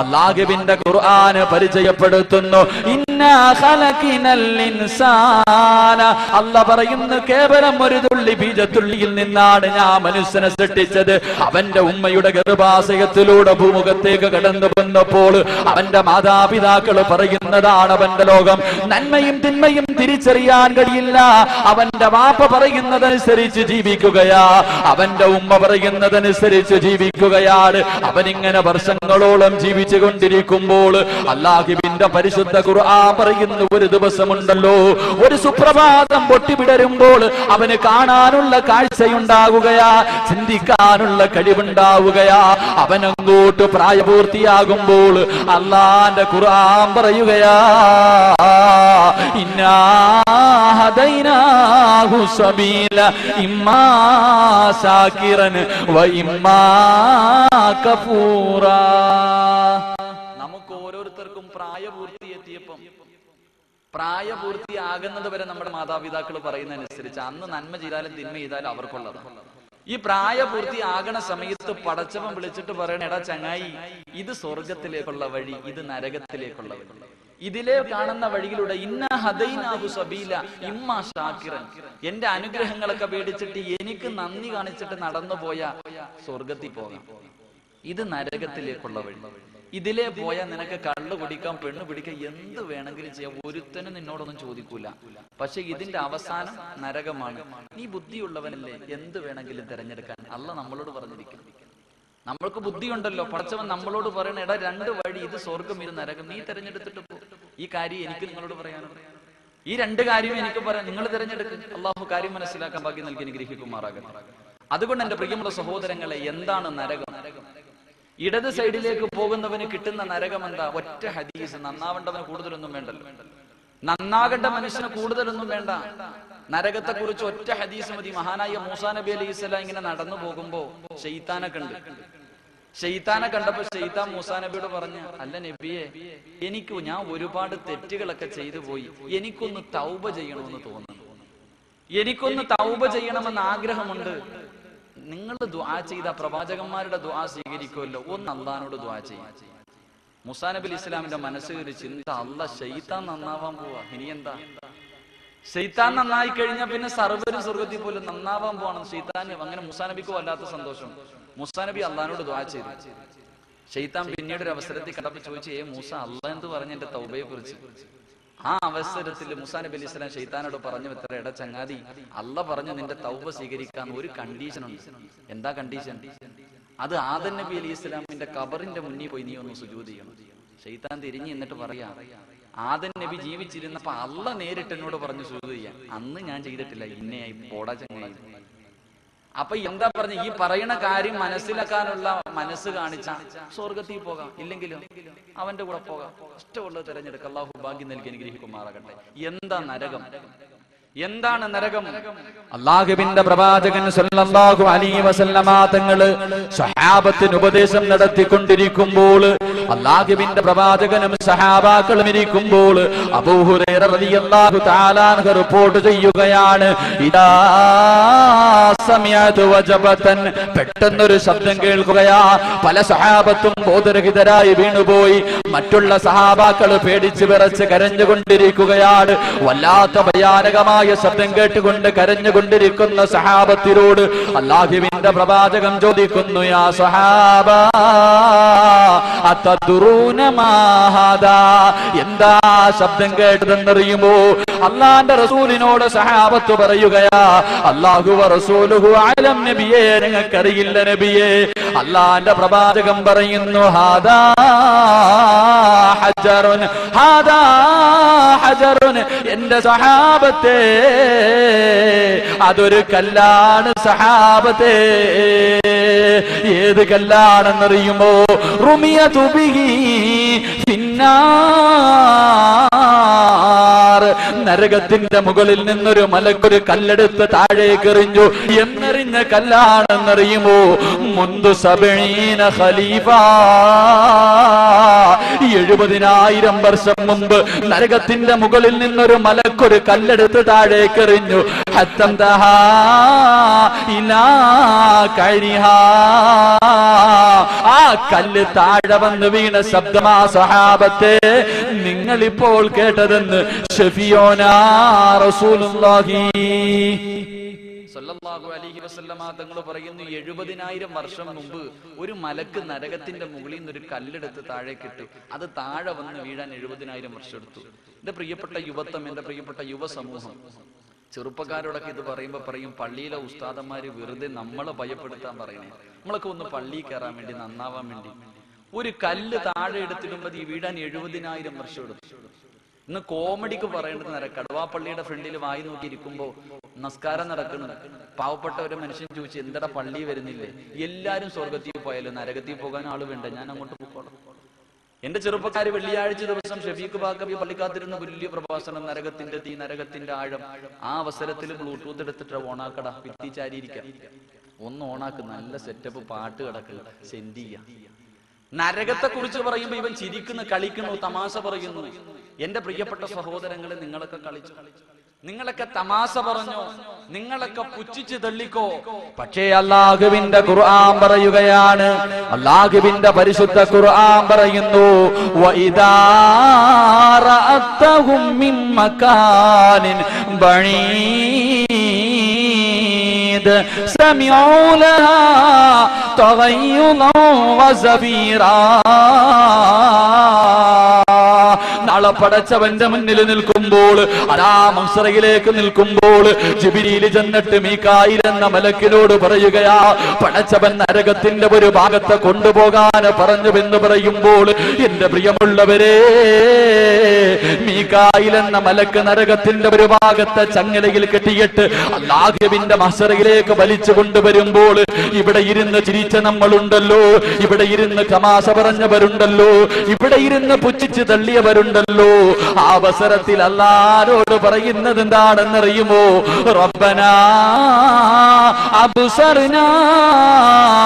അള്ളാഹുവിന്റെ ഖുർആന് പരിചയപ്പെടുത്തുന്നു. അല്ല പറയുന്നു കേവലം ഒരു തുള്ളി ബീജത്തുള്ളിയിൽ നിന്നാണ് ഞാൻ മനുഷ്യനെ സൃഷ്ടിച്ചത്. അവന്റെ ഉമ്മയുടെ ഗർഭാശയത്തിലൂടെ ഭൂമുഖത്തേക്ക് കടന്നു വന്നപ്പോൾ അവന്റെ മാതാപിതാക്കൾ പറയുന്നതാണ് അവന്റെ ലോകം. നന്മയും തിന്മയും തിരിച്ചറിയാൻ കഴിയില്ല. അവന്റെ വാപ്പ പറയുന്നതനുസരിച്ച് ജീവിക്കുകയാ. അവന്റെ ഉമ്മ പറയുന്നതനുസരിച്ച് ജീവിക്കുകയാണ്. അവനിങ്ങനെ വർഷങ്ങളോളം ജീവിച്ചു കൊണ്ടിരിക്കുമ്പോൾ അള്ളാഹിബിന്റെ പരിശുദ്ധ ഖുർആൻ പറയുന്ന ഒരു ദിവസമുണ്ടല്ലോ. ഒരു സുപ്രഭാതം പൊട്ടിവിടരുമ്പോൾ അവന് കാണാനുള്ള കാഴ്ചയുണ്ടാവുകയാ ചിന്തിക്കാനുള്ള കഴിവുണ്ടാവുകയാ. അവനങ്ങോട്ട് പ്രായപൂർത്തിയാകുമ്പോൾ അള്ളാന്റെ ഖുർആൻ പറയുകയാ ഇന്നാ സബീല ഇമ്മാ സാക്കിറൻ വ ഇമ്മാ കഫൂറാ. നമുക്ക് ഓരോരുത്തർക്കും പ്രായപൂർത്തി എത്തിയപ്പം. പ്രായപൂർത്തിയാകുന്നത് വരെ നമ്മുടെ മാതാപിതാക്കൾ പറയുന്ന അനുസരിച്ച് അന്ന് നന്മ ചെയ്താലും തിന്മ ചെയ്താലും അവർക്കുള്ളതാണ്. ഈ പ്രായപൂർത്തി ആകണ സമയത്ത് പടച്ചവൻ വിളിച്ചിട്ട് പറയണ എടാ ചങ്ങായി ഇത് സ്വർഗത്തിലേക്കുള്ള വഴി ഇത് നരകത്തിലേക്കുള്ള വഴി. ഇതിലെ കാണുന്ന വഴിയിലൂടെ ഇന്ന ഹദൈനാഹു സബീല ഇമ്മ ഷാക്കിറൻ എന്റെ അനുഗ്രഹങ്ങളൊക്കെ പേടിച്ചിട്ട് എനിക്ക് നന്ദി കാണിച്ചിട്ട് നടന്നു പോയ സ്വർഗത്തിൽ പോകാം. ഇത് നരകത്തിലേക്കുള്ള വഴി. ഇതിലേ പോയാൽ നിനക്ക് കള്ളു കുടിക്കാം പെണ്ണു പിടിക്കാം എന്ത് വേണമെങ്കിലും ചെയ്യാം. ഒരുത്തനും നിന്നോടൊന്നും ചോദിക്കൂല. പക്ഷെ ഇതിന്റെ അവസാനം നരകമാണ്. നീ ബുദ്ധിയുള്ളവനല്ലേ? എന്ത് വേണമെങ്കിലും തിരഞ്ഞെടുക്കാൻ. അല്ല നമ്മളോട് പറഞ്ഞിരിക്കും. നമ്മൾക്ക് ബുദ്ധിയുണ്ടല്ലോ. പടച്ചവൻ നമ്മളോട് പറയണ എടാ രണ്ട് വഴി ഇത് സ്വർഗം ഇത് നരകം. നീ തിരഞ്ഞെടുത്തിട്ട് പോ. ഈ കാര്യം എനിക്ക് നിങ്ങളോട് പറയാനുണ്ട് ഈ രണ്ട് കാര്യവും എനിക്ക് പറയാം നിങ്ങൾ തിരഞ്ഞെടുക്കും. അള്ളാഹു കാര്യം മനസ്സിലാക്കാൻ ബാക്കി നൽകി അനുഗ്രഹിക്കുമാറാകട്ടെ. അതുകൊണ്ട് എന്റെ പ്രിയമുള്ള സഹോദരങ്ങളെ എന്താണ് നരകം? ഇടത് സൈഡിലേക്ക് പോകുന്നവന് കിട്ടുന്ന നരകം എന്താ ഒറ്റ ഹദീസ്. നന്നാവേണ്ടവന് കൂടുതലൊന്നും വേണ്ടല്ലോ. നന്നാകേണ്ട മനുഷ്യന് കൂടുതലൊന്നും വേണ്ട. നരകത്തെ കുറിച്ച് ഒറ്റ ഹദീസ് മതി. മഹാനായ മൂസാ നബി അലൈഹി സ്വലാം ഇങ്ങനെ നടന്നു പോകുമ്പോ ഷെയ്ത്താനെ കണ്ട്. ഷെയ്ത്താനെ കണ്ടപ്പോ ഷെയ്ത്താൻ മൂസാ നബിയോട് പറഞ്ഞു അല്ല നബിയെ എനിക്ക് ഞാൻ ഒരുപാട് തെറ്റുകളൊക്കെ ചെയ്തു പോയി. എനിക്കൊന്ന് തൗബ ചെയ്യണമെന്ന് തോന്നുന്നു. എനിക്കൊന്ന് തൗബ ചെയ്യണമെന്ന് ആഗ്രഹമുണ്ട്. നിങ്ങൾ ദ്വാ ചെയ്ത പ്രവാചകന്മാരുടെ ദ്വാ സ്വീകരിക്കുമല്ലോ. ഒന്ന് അള്ളഹാനോട് ദ്വാ ചെയ്യും. മുസാ നബി ഇസ്ലാമിന്റെ മനസ്സിൽ ഒരു ചിന്ത അല്ല ഷെയ്ത്താൻ നന്നാവാൻ പോവാ. ഇനി എന്താ? ഷെയ്ത്താൻ നന്നായി കഴിഞ്ഞാൽ പിന്നെ സർവരും സ്വർഗത്തിൽ പോലും നന്നാവാൻ പോവാണ്. ഷെയ്ത്താൻ അങ്ങനെ മുസാ നബിക്ക് വല്ലാത്ത സന്തോഷം. മുസാ നബി അള്ളഹാനോട് ദ്വാ ചെയ്തു. ഷെയ്ത്താൻ പിന്നീട് ഒരു അവസരത്തിൽ കടപ്പ് ചോദിച്ചു ഏ മൂസ അല്ല എന്ന് പറഞ്ഞ എന്റെ തൗബയെ കുറിച്ച് ആ അവസരത്തിൽ മുസാ നബി അലി ഇസ്ലാം ഷെയ്ത്താനോട് പറഞ്ഞു എത്ര ഇട ചങ്ങാതി അല്ല പറഞ്ഞു നിന്റെ തൗബ സ്വീകരിക്കാൻ ഒരു കണ്ടീഷൻ ഉണ്ട്. എന്താ കണ്ടീഷൻ അത് ആദൻ നബി അലി ഇസ്ലാമിന്റെ കബറിന്റെ മുന്നിൽ പോയി നീ ഒന്ന് സുജൂത് ചെയ്യണം. ഷെയ്ത്താൻ തിരിഞ്ഞ് എന്നിട്ട് പറയാ ആദൻ നബി ജീവിച്ചിരുന്നപ്പോ അല്ല നേരിട്ട് എന്നോട് പറഞ്ഞു സുജൂത് ചെയ്യാൻ. അന്ന് ഞാൻ ചെയ്തിട്ടില്ല. ഇന്നയായി പോടാ ചങ്ങായി അപ്പൊ എന്താ പറഞ്ഞ ഈ പറയുന്ന കാര്യം മനസ്സിലാക്കാനുള്ള മനസ്സ് കാണിച്ച സ്വർഗത്തിൽ പോകാം. ഇല്ലെങ്കിലും അവന്റെ കൂടെ പോകാം. ഇഷ്ടമുള്ളത് തിരഞ്ഞെടുക്കുക അള്ളാഹു ഭാഗ്യം നൽകി അനുഗ്രഹിക്കുമാറാകട്ടെ. എന്താ നരകം? എന്താണ് നരകം? അള്ളാഹുബിന്റെ പ്രവാചകൻ സല്ലല്ലാഹു അലൈഹി വസല്ലമ തങ്ങൾ സഹാബത്തിന് ഉപദേശം നടത്തിക്കൊണ്ടിരിക്കുമ്പോൾ അള്ളാഹുവിന്റെ പ്രവാചകനും സഹാബാക്കളും ഇരിക്കുമ്പോൾ അബൂഹുറൈറ റളിയല്ലാഹു തആല അൻഹു റിപ്പോർട്ട് ചെയ്യുകയാണ് ഇദാ സമയത്ത് വജബതൻ. പെട്ടെന്നൊരു ശബ്ദം കേൾക്കുകയാ. പല സഹാബത്തും ബോധരഹിതരായി വീണുപോയി. മറ്റുള്ള സഹാബാക്കൾ പേടിച്ച് വിറച്ച് കരഞ്ഞുകൊണ്ടിരിക്കുകയാണ്. വല്ലാത്ത ഭയാനകമായ ശബ്ദം കേട്ടുകൊണ്ട് കരഞ്ഞുകൊണ്ടിരിക്കുന്ന സഹാബത്തിനോട് അള്ളാഹുവിന്റെ പ്രവാചകം ചോദിക്കുന്നു യാ സഹാബ? എന്താ ശബ്ദം കേട്ടതെന്നറിയുമോ? അള്ളാന്റെ റസൂലിനോട് സഹാബത്ത് പറയുകയാ അള്ളാഹു റസൂലുഹു ആലം നബിയെ നിങ്ങൾക്കറിയില്ല നബിയെ അള്ളാന്റെ പ്രവാചകം പറയുന്നു ഹാദാ ഹജറുൻ ഹാദാ ഹജറുൻ എന്റെ സഹാബത്തെ അതൊരു കല്ലാണ് സഹാബത്തെ ഏത് കല്ലാണെന്നറിയുമോ റുമിയ തുബിഹി പിന്നാർ നരകത്തിന്റെ മുകളിൽ നിന്നൊരു മലക്കൊരു കല്ലെടുത്ത് താഴേക്ക് എറിഞ്ഞു എന്നറിഞ്ഞ കല്ലാണെന്നറിയുമോ? മുന്തു സബീന ഖലീഫ. എഴുപതിനായിരം വർഷം മുമ്പ് നരകത്തിന്റെ മുകളിൽ നിന്നൊരു മലക്കൊരു കല്ലെടുത്ത് താഴേക്ക് എറിഞ്ഞു ഹത്തം തഹാ ഇലാ കഴിഹാ. ആ കല്ല് താഴെ വന്ന് വീണ ശബ്ദമാ സഹാബത്തെ നിങ്ങൾ ഇപ്പോൾ കേട്ടതെന്ന് ഷെഫിയോനാ റസൂലുള്ളാഹി. അലൈഹി വസല്ലമ തങ്ങൾ പറയുന്നു എഴുപതിനായിരം വർഷം മുമ്പ് ഒരു മലക്ക് നരകത്തിന്റെ മുകളിൽ നിന്ന് ഒരു കല്ലെടുത്ത് താഴേക്കിട്ട് അത് താഴെ വന്ന് വീഴാൻ എഴുപതിനായിരം വർഷം എടുത്തു. എന്റെ പ്രിയപ്പെട്ട യുവത്വം എന്റെ പ്രിയപ്പെട്ട യുവസമൂഹം ചെറുപ്പക്കാരോടൊക്കെ ഇത് പറയുമ്പോ പറയും പള്ളിയിലെ ഉസ്താദന്മാര് വെറുതെ നമ്മളെ ഭയപ്പെടുത്താൻ പറയണേ നമ്മളൊക്കെ ഒന്ന് പള്ളിയിൽ കയറാൻ വേണ്ടി നന്നാവാൻ വേണ്ടി. ഒരു കല്ല് താഴെ എടുത്തിടുമ്പോൾ ഈ വീടാൻ എഴുപതിനായിരം വർഷം എടുത്തു. ഇന്ന് കോമഡിക്ക് പറയേണ്ടത് നേരെ കടുവാപ്പള്ളിയുടെ ഫ്രണ്ടിൽ വായി നോക്കി ഇരിക്കുമ്പോ നമസ്കാരം നടക്കുന്നു. പാവപ്പെട്ട ഒരു മനുഷ്യൻ ചോദിച്ചു എന്തടാ പള്ളി വരുന്നില്ലേ? എല്ലാരും സ്വർഗത്തിൽ പോയാലും? നരകത്തിൽ പോകാൻ ആൾ വേണ്ട. ഞാൻ അങ്ങോട്ട് പോക്കോളാം എന്റെ ചെറുപ്പക്കാര് വെള്ളിയാഴ്ച ദിവസം ഷഫീഖ് ബാക്കബി പള്ളിക്കാത്തിരുന്ന വലിയ പ്രഭാഷണം നരകത്തിന്റെ തീ നരകത്തിന്റെ ആഴം. ആ അവസരത്തിൽ ബ്ലൂടൂത്ത് എടുത്തിട്ട് ഓണാക്കട ഭിത്തി ചാരിയിരിക്കാം ഒന്ന് ഓണാക്ക് നല്ല സെറ്റപ്പ് പാട്ട് കിടക്കുക സെൻഡ് ചെയ്യാം. നരകത്തെ കുറിച്ച് പറയുമ്പോ ഇവൻ ചിരിക്കുന്നു കളിക്കുന്നു തമാശ പറയുന്നു. എന്റെ പ്രിയപ്പെട്ട സഹോദരങ്ങളെ നിങ്ങളൊക്കെ കളിച്ചു? നിങ്ങളൊക്കെ തമാശ പറഞ്ഞു? നിങ്ങളൊക്കെ പുച്ഛിച്ച് തള്ളിക്കോ പക്ഷേ അള്ളാഹുവിന്റെ ഖുർആൻ പറയുകയാണ്. അള്ളാഹുവിന്റെ പരിശുദ്ധ ഖുർആൻ പറയുന്നു വഇദാ റഅതഹും മിൻ മകാനിൻ നാളെ പടച്ചവന്റെ മുന്നിൽ നിൽക്കുമ്പോൾ അതാ മംസറയിലേക്ക് നിൽക്കുമ്പോൾ ജിബിരിയിൽ ചെന്നിട്ട് മീക്കായിൽ എന്ന മലക്കിനോട് പറയുകയാ പടച്ചവൻ നരകത്തിന്റെ ഒരു ഭാഗത്തെ കൊണ്ടുപോകാൻ പറഞ്ഞുവെന്ന് പറയുമ്പോൾ എന്റെ പ്രിയമുള്ളവരെ മീക്കായിൽ എന്ന മലക്ക് നരകത്തിന്റെ ഒരു ഭാഗത്തെ ചങ്ങലയിൽ കെട്ടിയിട്ട് അല്ലാഹുവിന്റെ മസറയിലേക്ക് വലിച്ചു കൊണ്ടുവരുമ്പോൾ ഇവിടെ ഇരുന്ന് ചിരിച്ച നമ്മളുണ്ടല്ലോ ഇവിടെ ഇരുന്ന് തമാശ പറഞ്ഞവരുണ്ടല്ലോ ഇവിടെ ഇരുന്ന് പുച്ഛിച്ച് തള്ളിയവരുണ്ടല്ലോ. ആ അവസരത്തിൽ അല്ലാരോട് പറയുന്നത് എന്താണെന്നറിയുമോ? റബ്ബനാ അബ്സർനാ.